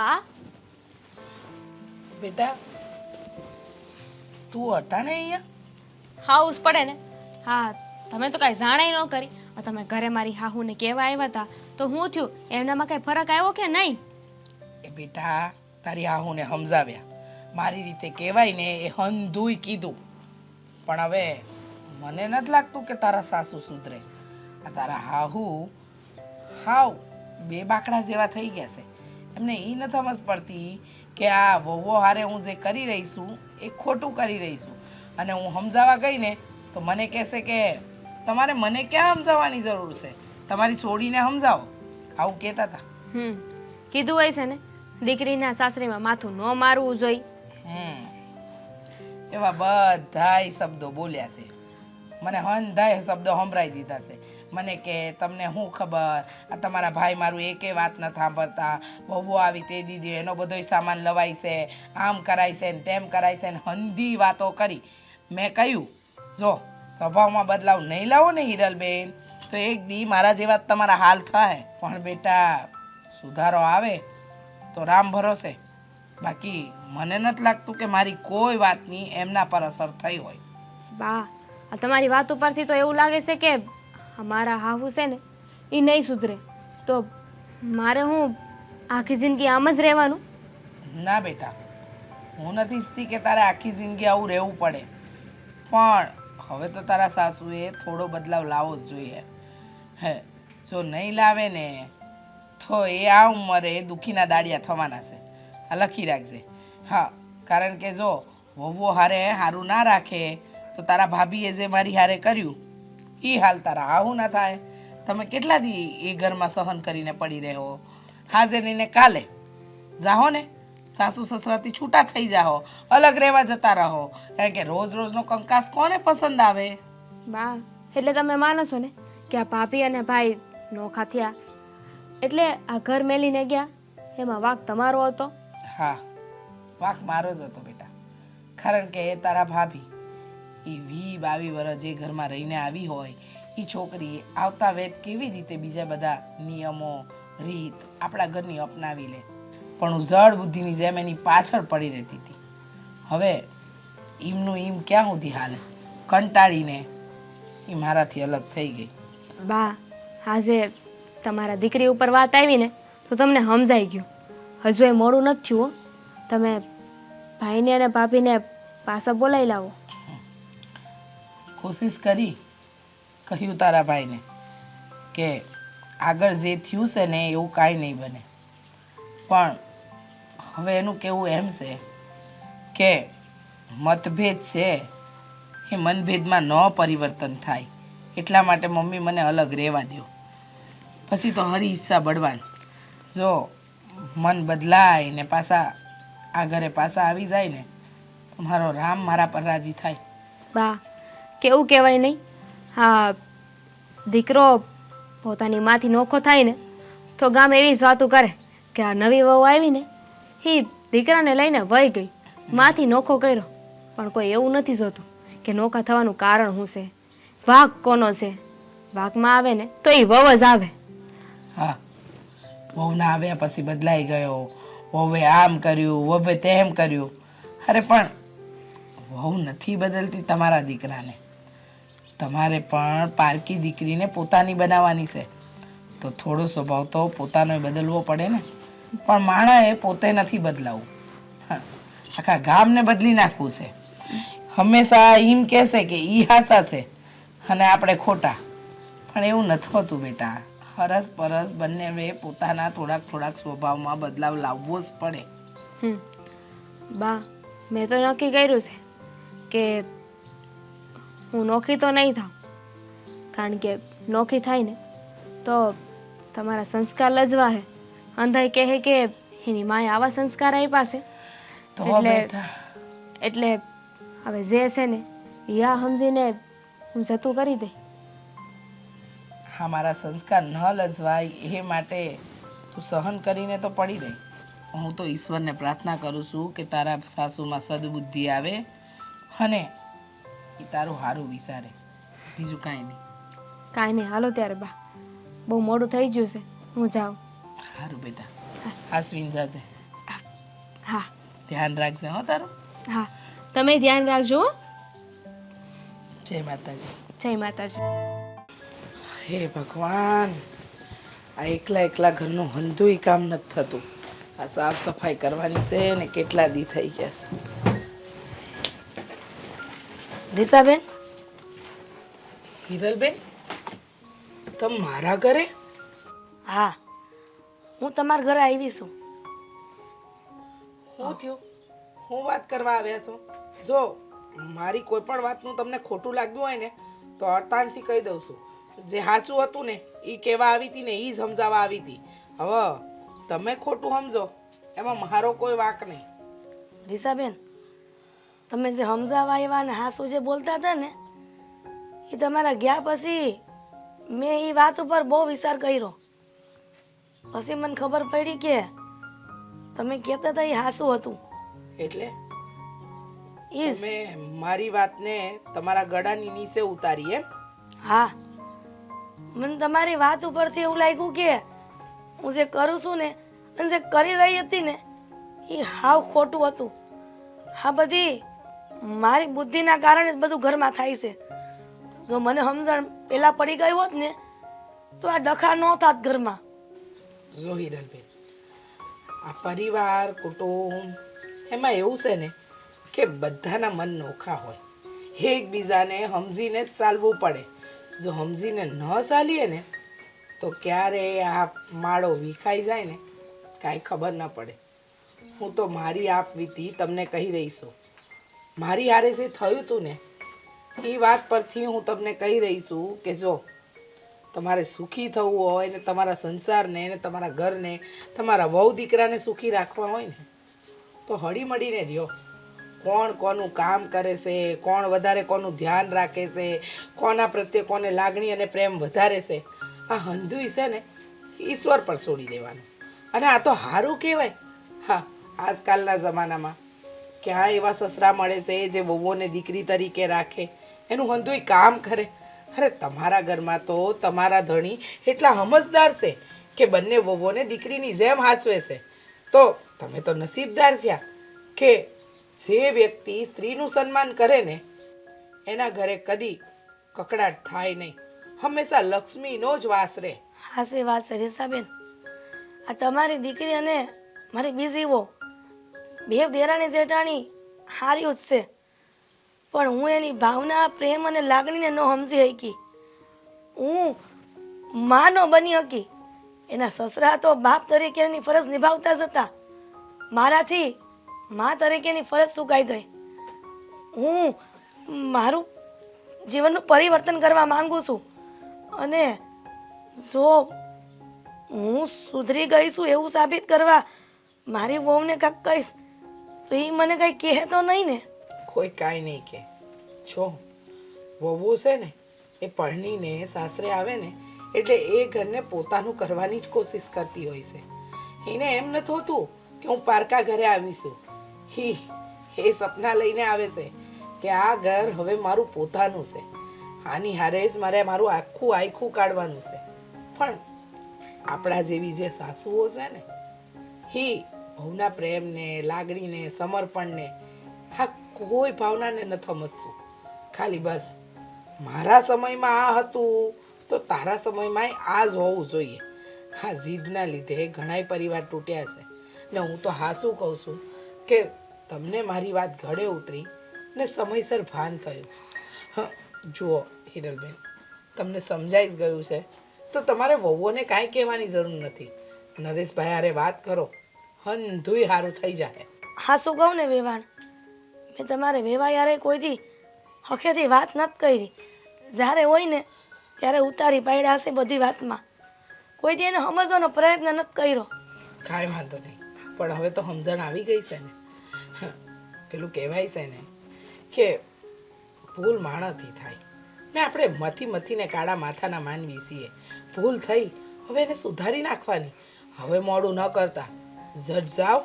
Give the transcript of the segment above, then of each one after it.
બા. બેટા તું હતા ને અહીંયા? હાઉસ પડે ને. હા તમે તો કાંઈ જાણાય ન કરી. આ તમે ઘરે મારી હાહુને કહેવા આવ્યા હતા. તો હું થયું એમનામાં કાંઈ ફરક આવ્યો કે નહીં? એ બેટા તારી હાહુને સમજાવ્યા. મારી રીતે કહેવાય ને એ હંધુય કીધું. પણ હવે મને નથી લાગતું કે તારા સાસુ સુધરે. આ તારા હાહુ હાવ બે બાકડા જેવા થઈ ગયા છે. એમને એ નથી સમજ પડતી કે આ વહુઓ હારે હું જે કરી રહી છું એ ખોટું કરી રહી છું. અને હું સમજાવવા ગઈ ને તો મને કહેશે કે તમારે મને ક્યાં સમજાવવાની જરૂર છે? તમારી છોડીને સમજાવો આવું કહેતા હતા. હમ. કીધું હોય છે ને દીકરીના સાસરીમાં માથું ન મારવું જોઈએ હમ. એવા બધાય શબ્દો બોલ્યા છે. મને હંધાય શબ્દો સંભળાઈ દીધા છે. મને કે તમને શું ખબર? આ તમારા ભાઈ મારું એકે વાત ન સાંભળતા. બહુ આવી તે દીધી એનો બધોય સામાન લવાય છે, આમ કરાય છે ને તેમ કરાય છે ને હંધી વાતો કરી. મેં કહ્યું, જો, સ્વભાવમાં બદલાવ નહીં લાવો ને હિરલબેન. તો એક દી મારા જેવા તમારા હાલ થાય. પણ બેટા, સુધારો આવે તો રામ ભરોસે. બાકી મને નથી લાગતું કે મારી કોઈ વાતની એમના પર અસર થઈ હોય. બા, આ તમારી વાત ઉપરથી તો એવું લાગે છે કે અમારા હાહુ છે ને, એ નહીં સુધરે. તો મારે હું આખી જિંદગી આમ જ રહેવાનું? ના બેટા, હું નથી ઈચ્છતી કે તારે આખી જિંદગી આવું રહેવું પડે. પણ હવે તો તારા સાસુએ થોડો બદલાવ લાવવો જ જોઈએ. હે, જો નહીં લાવે ને, તો એ આ ઉંમરે દુખીના દાડિયા થવાના છે. આ લખી રાખજે. હા, કારણ કે જો વહુઓ હારે હારું ના રાખે, તો તારા ભાભીએ જે મારી હારે કર્યું એ હાલ તારા આવું ના થાય. તમે કેટલા દી એ ઘરમાં સહન કરીને પડી રહ્યો? હાજરીને કાલે. જાહો ને સાસુ સસરાથી છૂટા થઈ જાઓ અલગ રહેવા જતા રહો. કારણ કે રોજ રોજનો કંકાસ કોને પસંદ આવે? બા એટલે તમે માનો છો ને કે આ ભાભી અને ભાઈ નોખા થયા? એટલે આ ઘર મેલીને ગયા? એમાં વાક તમારો હતો? હા વાક મારો જ હતો બેટા. કારણ કે એ તારા ભાભી. એ વી બાવી વર્ષ જે ઘરમાં રહીને આવી હોય એ છોકરી આવતા વેત કેવી રીતે બીજા બધા નિયમો, રીત આપણા ઘરની અપનાવી લે? પણ હું જળ બુદ્ધિની જેમ એની પાછળ પડી રહેતી હતી. હવે એમનું ઈમ ક્યાં સુધી હાલે? કંટાળીને એ મારાથી અલગ થઈ ગઈ. બા, આજે તમારા દીકરી ઉપર વાત આવી ને તો તમને સમજાઈ ગયું. હજુ એ મોડું નથી થયું. તમે ભાઈને અને ભાભીને પાછા બોલાવી લાવો. કોશિશ કરી કહ્યું તારા ભાઈને કે આગળ જે થયું છે ને એવું કાંઈ નહીં બને. પણ હવે એનું કેવું એમ છે કે મતભેદ છે એ મનભેદમાં ન પરિવર્તન થાય. એટલા માટે મમ્મી મને અલગ રહેવા દો પછી તો હરી હિસ્સા બળવાન. જો મન બદલાય ને પાછા આ ઘરે પાછા આવી જાય ને મારો રામ મારા પર રાજી થાય. બા કેવું કહેવાય નહીં? હા, દીકરો પોતાની માથી નોખો થાય ને, તો ગામ એવી જ વાતો કરે કે આ નવી વહુ આવી ને, એ દીકરાને લઈને વહી ગઈ, માથી નોખો કર્યો. પણ કોઈ એવું નથી જોતું કે નોખા થવાનું કારણ શું છે? વાઘ કોનો છે? વાઘમાં આવે ને, તો એ વહુ જ આવે. હા, વહુના આવ્યા પછી બદલાઈ ગયો. વહુએ આમ કર્યું, વહુએ તેમ કર્યું. અરે પણ વહુ નથી બદલતી તમારા દીકરાને. તમારે પણ પારકી દીકરીને પોતાની બનાવવાની છે. તો થોડો સ્વભાવ તો પોતાનો બદલવો પડે ને. પણ માણસે પોતે નથી બદલાવું. હા, આખા ગામને બદલી નાખવું છે. હંમેશા એમ કહેશે કે ઈ હાસા છે અને આપણે ખોટા. પણ એવું નથી હોતું બેટા. હરસ પરસ બંને પોતાના થોડાક થોડાક સ્વભાવમાં બદલાવ લાવવો જ પડે. બા, મેં તો નક્કી કર્યું છે કે હું નોખી તો નહીં થાઉં. કારણ કે નોખી થાય ને તો તમારા સંસ્કાર લજવા હે. અંધાઈ કહે કે એની માએ આવા સંસ્કાર આપ્યા છે. એટલે- એટલે હવે જે છે ને યા સમજીને હું જતું કરી દઈ હા મારા સંસ્કાર ન લજવાય એ માટે તું સહન કરીને તો પડી રહી. હું તો ઈશ્વરને પ્રાર્થના કરું છું કે તારા સાસુમાં સદબુદ્ધિ આવે અને એ તારું સારું વિચારે. બીજું કાંઈ નહીં. કાંઈ નહીં હાલો ત્યારે બા. બહુ મોડું થઈ ગયું છે. હું જાઉં. સારું બેટા. હાસવીન જાજે. હા. ધ્યાન રાખજે હો તારું. હા. તમે ધ્યાન રાખજો જય માતાજી. જય માતાજી. હે ભગવાન. આ એકલા એકલા ઘરનું હંધુય કામ નથી થતું. આ સાફ સફાઈ કરવાની છે ને કેટલા દી થઈ ગયા છે. રીસાબેન? હિરલબેન તમે મારા ઘરે? હા હું તમારા ઘરે આવી છું. શું થયું? હું વાત કરવા આવ્યા છું? જો મારી કોઈ પણ વાતનું તમને ખોટું લાગ્યું હોય ને તો અટાણથી કહી દઉં છું. જે સાચું હતું ને એ કહેવા આવી હતી ને એ સમજાવવા આવી હતી. હવે તમે ખોટું સમજો એમાં મારો કોઈ વાંક નહીં. રીસાબેન તમે જે સમજાવવા આવ્યા ને હાસુ જે બોલતા હતા ને એ તમારા ગયા પછી મેં એ વાત ઉપર બહુ વિચાર કર્યો. પછી મને ખબર પડી કે તમે કહેતા હતા એ હાસુ હતું. એટલે? તમે મારી વાતને તમારા ગળાની નીચે ઉતારી એમ? હા. મને તમારી વાત ઉપરથી એવું લાગ્યું કે હું જે કરું છું ને અને જે કરી રહી હતી ને એ હાવ ખોટું હતું. હા બધી મારી બુદ્ધિના કારણે જ બધું ઘરમાં થાય છે. જો મને સમજણ પેલા પડી ગઈ હોત ને, તો આ ડખા ન થાત ઘરમાં. જો હિરલબેન, આ પરિવાર, કુટુંબ, એમાં એવું છે ને કે બધાના મન નોખા હોય. એકબીજાને સમજીને જ ચાલવું પડે. જો સમજીને ન ચાલીએ ને, તો ક્યારે આ માળો વિખાઈ જાય ને, કાંઈ ખબર ન પડે. હું તો મારી આપ વીતી તમને કહી રહી મારી હારે જે થયું હતું ને, એ વાત પરથી હું તમને કહી રહી છું કે જો, તમારે સુખી થવું હોય ને તમારા સંસારને ને તમારા ઘરને, તમારા વહુ દીકરાને સુખી રાખવા હોય ને, તો હળી મળીને રહ્યો. કોણ કોનું કામ કરે છે, કોણ વધારે કોનું ધ્યાન રાખે છે, કોના પ્રત્યે કોને લાગણી અને પ્રેમ વધારે છે, આ હંધુય છે ને, ઈશ્વર પર છોડી દેવાનું. અને આ તો સારું કહેવાય. હા, આજકાલના જમાનામાં ક્યાં એવા સસરા મળે છે જે વહુઓને દીકરી તરીકે રાખે? એનું હંધુય કામ કરે. અરે, તમારા ઘરમાં તો તમારા ધણી એટલા સમજદાર છે કે બંને વહુઓને દીકરીની જેમ હાચવે છે. તો તમે તો નસીબદાર થયા કે જે વ્યક્તિ સ્ત્રીનું સન્માન કરે ને, એના ઘરે કદી કકડાટ થાય નહીં. હંમેશા લક્ષ્મીનો જ વાસ રહે. હાસી વાત છે, રેસાબેન. આ તમારી દીકરી અને મારી બીજી વહુ બે દેરાણી જેઠાણી હાર્યું જ છે પણ હું એની ભાવના, પ્રેમ અને લાગણીને ન સમજી શકી. હું માં ન બની શકી. એના સસરા તો બાપ તરીકે એની ફરજ નિભાવતા જ હતા. મારાથી મા તરીકેની ફરજ સુકાઈ ગઈ. હું મારું જીવનનું પરિવર્તન કરવા માંગુ છું. અને જો હું સુધરી ગઈ છું એવું સાબિત કરવા, મારી વહુને કાંઈક કહીશ તો એ મને કઈ કહે તો નહીં ને? કોઈ કાંઈ નહીં કે છો વહુ છે ને, એ પરણીને સાસરે આવે ને, એટલે એ ઘરને પોતાનું કરવાની જ કોશિશ કરતી હોય છે. એને એમ નથી હોતું કે હું પારકા ઘરે આવીશું. હી, એ સપના લઈને આવે છે કે આ ઘર હવે મારું પોતાનું છે. આની હારે જ મારે મારું આખું આખું કાઢવાનું છે. પણ આપણા જેવી જે સાસુઓ છે ને, હી બહુના પ્રેમને, લાગણીને, સમર્પણને હા કોઈ ભાવનાને નથી સમજતું ખાલી બસ, મારા સમયમાં આ હતું, તો તારા સમયમાં આ જ હોવું જોઈએ. હા જીદના લીધે ઘણાય પરિવાર તૂટ્યા છે. ને હું તો હા શું કહું છું કે તમને મારી વાત ઘડે ઉતરી ને સમયસર ભાન થયું. જુઓ હિરલબેન, તમને સમજાઈ જ ગયું છે. તો તમારે વહુઓને કાંઈ કહેવાની જરૂર નથી. નરેશભાઈ હારે વાત કરો. હંધુય સારું થઈ જાય હા શું કહું ને વેવાણ મેં તમારે વેવા યારે કોઈ દી હખેથી વાત નથી કરી. જ્યારે હોય ને ત્યારે ઉતારી પાડ્યા હશે બધી વાતમાં. કોઈ દી એને સમજવાનો પ્રયત્ન નથી કર્યો. કાંઈ વાંધો નહીં પણ હવે તો સમજણ આવી ગઈ છે ને. પેલું કહેવાય છે ને કે ભૂલ માણસથી થાય. ને આપણે મથી મથીને કાળા માથાના માનવી છીએ. ભૂલ થઈ હવે એને સુધારી નાખવાની. હવે મોડું ન કરતા. ઝટ જાઓ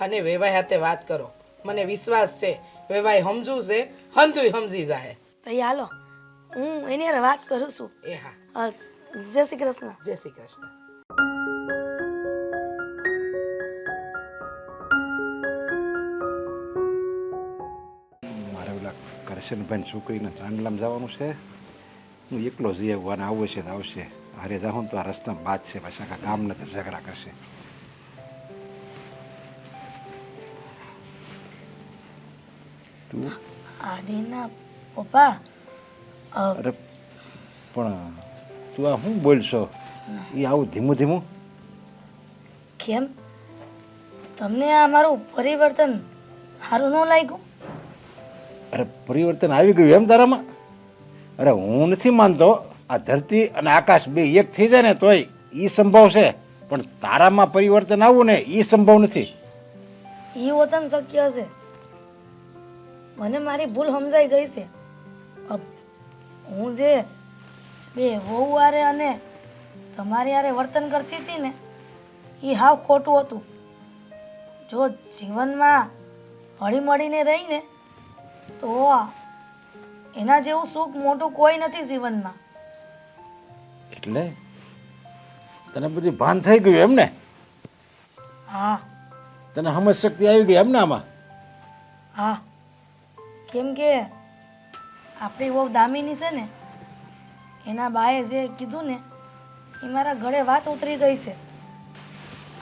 અને વેવાઈ હાથે વાત કરો. મને વિશ્વાસ છે વેવાઈ સમજુ છે હંતુય સમજી જાય ભાઈ હાલો હું એની હારે વાત કરું છું. એ હા. જય શ્રી કૃષ્ણ. જય શ્રી કૃષ્ણ. મારે ઓલા કરશનભાઈ છોકરીને જવાનું છે. હું એકલો જઈ આવવાને આવું છે તો આવશે. હારે જાઉં તો આ રસ્તામાં બાદ છે પાછા કાંઈ કામ નથી ઝઘડા કરશે. તું. આદિના પપ્પા. અરે પણ તું આ શું બોલશો? એ આવું ધીમું ધીમું? કેમ? તમને આ મારું પરિવર્તન સારું ન લાગ્યું? અરે પરિવર્તન આવી ગયું એમ તારામાં? અરે હું નથી માનતો. આ ધરતી અને આકાશ બે એક થઈ જાય ને તોય એ સંભવ છે. પણ તારામાં પરિવર્તન આવવું ને એ સંભવ નથી. એ વતન શક્ય હશે. મને મારી ભૂલ સમજાઈ ગઈ છે. હું જે બે વહુ આરે અને તમારી આરે વર્તન કરતી હતી ને એ હાવ ખોટું હતું. જો જીવનમાં હળી મળીને રહીને તો એના જેવું સુખ મોટું કોઈ નથી જીવનમાં. એટલે તને બધી ભાન થઈ ગયું એમ ને? હા. તને સમજ શક્તિ આવી ગઈ એમ ને આમાં? હા. કેમ કે આપણી વહુ દામિની છે ને, એના બાએ જે કીધું ને, એ મારા ગળે વાત ઉતરી ગઈ છે.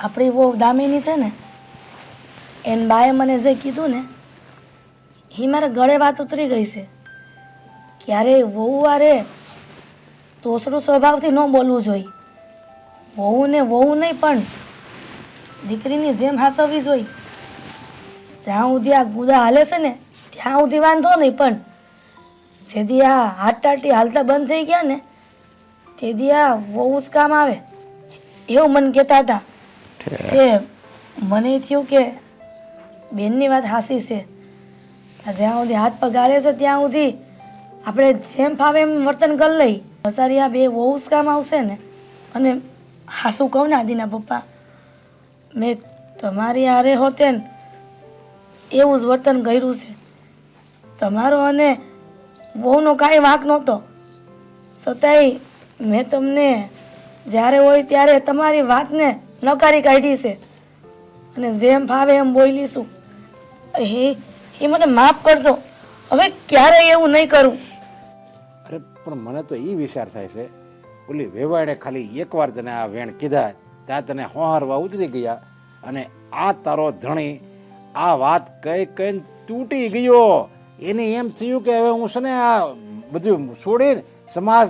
આપણી વહુ દામિની છે ને, એન બાએ મને જે કીધું ને, એ મારા ગળે વાત ઉતરી ગઈ છે. ક્યારેય વહુ વારે તોસડું સ્વભાવથી ન બોલવું જોઈએ. વહુને વહુ નહીં, પણ દીકરીની જેમ હાસવવી જોઈએ. જ્યાં સુધી આ ગુદા હાલે છે ને ત્યાં સુધી વાંધો નહીં, પણ જેથી આ હાથ ટાટી હાલતા બંધ થઈ ગયા ને તેથી આ બહુ જ કામ આવે. એવું મને કહેતા હતા કે મને થયું કે બેનની વાત હાસી છે. જ્યાં સુધી હાથ પગારે છે, ત્યાં સુધી આપણે જેમ ફાવે એમ વર્તન કરી લઈ. વસારી આ બે બહુ જ કામ આવશે ને, અને હાસું કહું ને આદિના પપ્પા, મેં તમારી આરે હોતે એવું જ વર્તન કર્યું છે. તમારો અને વહુનો કાંઈ વાંક નહોતો. છતાંય મેં તમને જ્યારે હોય ત્યારે તમારી વાતને નકારી કાઢી છે. અને જેમ ફાવે એમ બોલીશું એ એ મને માફ કરજો. હવે ક્યારેય એવું નહીં કરું? અરે, પણ મને તો એ વિચાર થાય છે. ઓલી વેવાડે ખાલી એકવાર તને આ વેણ કીધા, ત્યાં તને હોહારવા ઉતરી ગયા અને આ તારો ધણી આ વાત કઈ કઈ તૂટી ગયો. એને એમ થયું કે હવે હું છે ને આ બધું છોડીને સમાજ,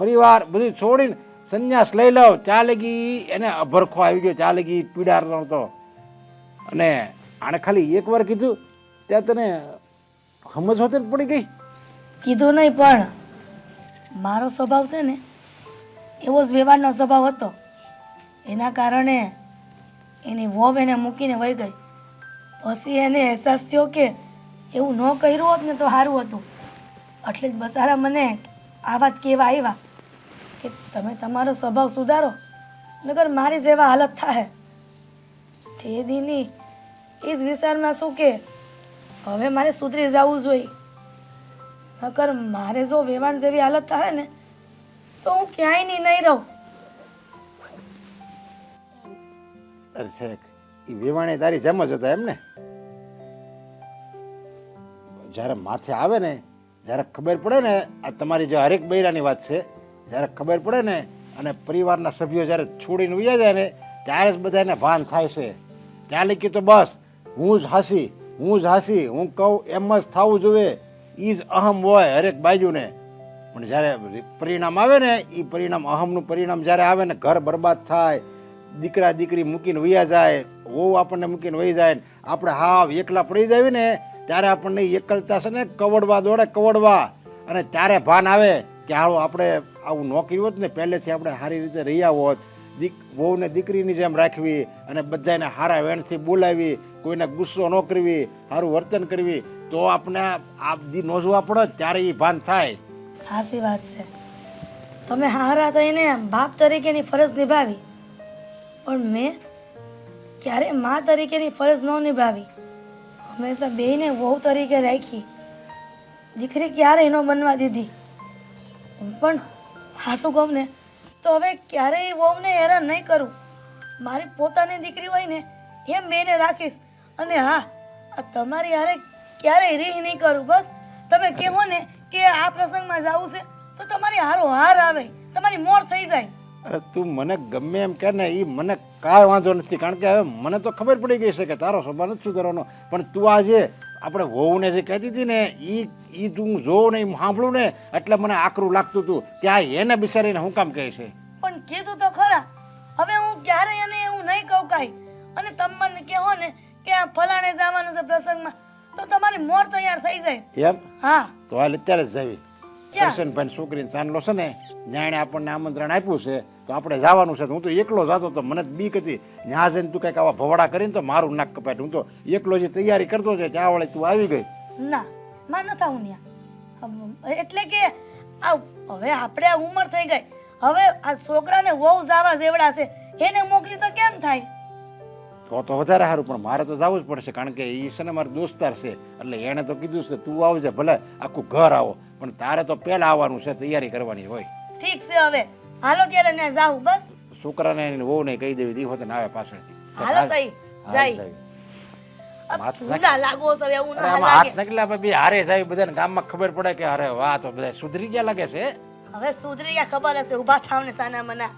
પરિવાર બધું છોડીને સંન્યાસ લઈ લઉં ચાલે લગી એને અભરખો આવી ગયો, ત્યાં લગી પીડા નહોતો અને આણે ખાલી એકવાર કીધું, ત્યાં તને સમજ હોતે પડી ગઈ? કીધું નહીં, પણ મારો સ્વભાવ છે ને, એવો જ વ્યવહારનો સ્વભાવ હતો. એના કારણે એની વોબ એને મૂકીને વહી ગઈ. પછી એને અહેસાસ થયો કે એવું ન કર્યું હોત ને તો સારું હતું. એટલે જ બસારા મને આ વાત કહેવા આવ્યા કે તમે તમારો સ્વભાવ સુધારો નગર મારી જેવા હાલત થાય તે દીની એ જ વિચારમાં શું કે, હવે મારે સુધરી જવું જોઈએ. નકર મારે જો વેવાણ જેવી હાલત થાય ને, તો હું ક્યાંય નહીં નહીં રહું. અરે છે એ વેવાણે તારી જેમ જ હતા એમ ને? જ્યારે માથે આવે ને, જ્યારે ખબર પડે ને, આ તમારી જે હરેક બૈરાની વાત છે, જ્યારે ખબર પડે ને, અને પરિવારના સભ્યો જ્યારે છોડીને ઉયા જાય ને, ત્યારે જ બધાને ભાન થાય છે. ત્યાં લખી તો બસ, હું જ હાસી, હું જ હાસી, હું કહું એમ જ થવું જોઈએ એ જ અહમ હોય હરેક બાજુને. પણ જ્યારે પરિણામ આવે ને એ પરિણામ અહમનું પરિણામ જ્યારે આવે ને, ઘર બરબાદ થાય, દીકરા દીકરી મૂકીને વયા જાય, વહુ આપણને મૂકીને વહી જાય આપણે હાવ એકલા પડી જાય ને ત્યારે આપણને એકલતા છે ને કવડવા દોડે, કવડવા. અને ત્યારે ભાન આવે કે હાલો આપણે આવું ન હોત ને, પહેલેથી આપણે સારી રીતે રહ્યા હોત. દીક, વહુને દીકરીની જેમ રાખવી અને બધાને હારા વેણથી બોલાવી, કોઈને ગુસ્સો ન કરવી, સારું વર્તન કરવી, તો આપણે આ દી નોંધવા પડે, ત્યારે એ ભાન થાય. સાચી વાત છે. તમે હારા થઈને બાપ તરીકેની ફરજ નિભાવી. પણ મેં ક્યારે મા તરીકેની ફરજ ન નિભાવી. હંમેશા બેને વહુ તરીકે રાખી. દીકરી ક્યારેય ન બનવા દીધી. હું પણ હાસું કહું ને તો હવે ક્યારેય વહુને હેરાન નહીં કરું. મારી પોતાની દીકરી હોય ને એમ બેને રાખીશ. અને હા, આ તમારી હારે ક્યારેય રીહ નહીં કરું. બસ, તમે કહો ને કે આ પ્રસંગમાં જવું છે, તો તમારી હારો હાર આવે. તમારી મોર થઈ જાય. અરે તું મને ગમે એમ કે ને એ મને કાંઈ વાંધો નથી. કારણ કે હવે મને તો ખબર પડી ગઈ છે કે તારો સ્વભાવ નથી સુધારવાનો. પણ તું આજે આપણે વહુને જે કહેતી હતી ને એ એ તું જોઉં ને એ સાંભળું ને એટલે મને આકરું લાગતું હતું કે આ એને બિચારીને હું કામ કહે છે? પણ કીધું તો ખરા. હવે હું ક્યારેય એને એવું નહીં કહું કાંઈ. અને તમે મને કહો ને કે આ ફલાણે જવાનું છે પ્રસંગમાં તો તમારી મોર તૈયાર થઈ જાય. એમ? હા. તો હાલ અત્યારે જ જવી? દર્શનભાઈ છોકરીને ચાંદલો છે ને જાણે આપણને આમંત્રણ આપ્યું છે. તો આપણે જવાનું છે. તો હું તો એકલો જતો તો મને બીક હતી. ત્યાં જઈને તું કંઈક આવા ભવડા કરીને તો મારું નાક કપાટ હું તો એકલો જે તૈયારી કરતો છે ત્યાં વળે તું આવી ગઈ. ના માં ન થાવું ન્યા. એટલે કે આ હવે આપણે આ ઉંમર થઈ ગઈ. હવે આ છોકરાને વહુ જાવા જેવડા છે. એને મોકલી તો કેમ થાય? તો તો વધારે સારું પણ મારે તો જવું જ પડશે કારણ કે એ છે ને મારો દોસ્તાર છે. એટલે એણે તો કીધું છે તું આવજે ભલે આખું ઘર આવો. પણ તારે તો પહેલા આવવાનું છે તૈયારી કરવાની હોય. ઠીક છે હવે. હાલો ત્યારે ને જાઉં બસ. છોકરાને એને વહુ ને કહી દેવી દી હોતે ને આવે પાછળથી હાલો તઈ જાય. ઊંડા લાગો છો એવું ના લાગે. હાથ નાખેલા ભાઈ હારે જાય બધાને ગામમાં ખબર પડે કે અરે વાહ તો બધા સુધરી ગયા લાગે છે? હવે સુધરી ગયા ખબર હશે ઊભા થાવ ને. સાના મના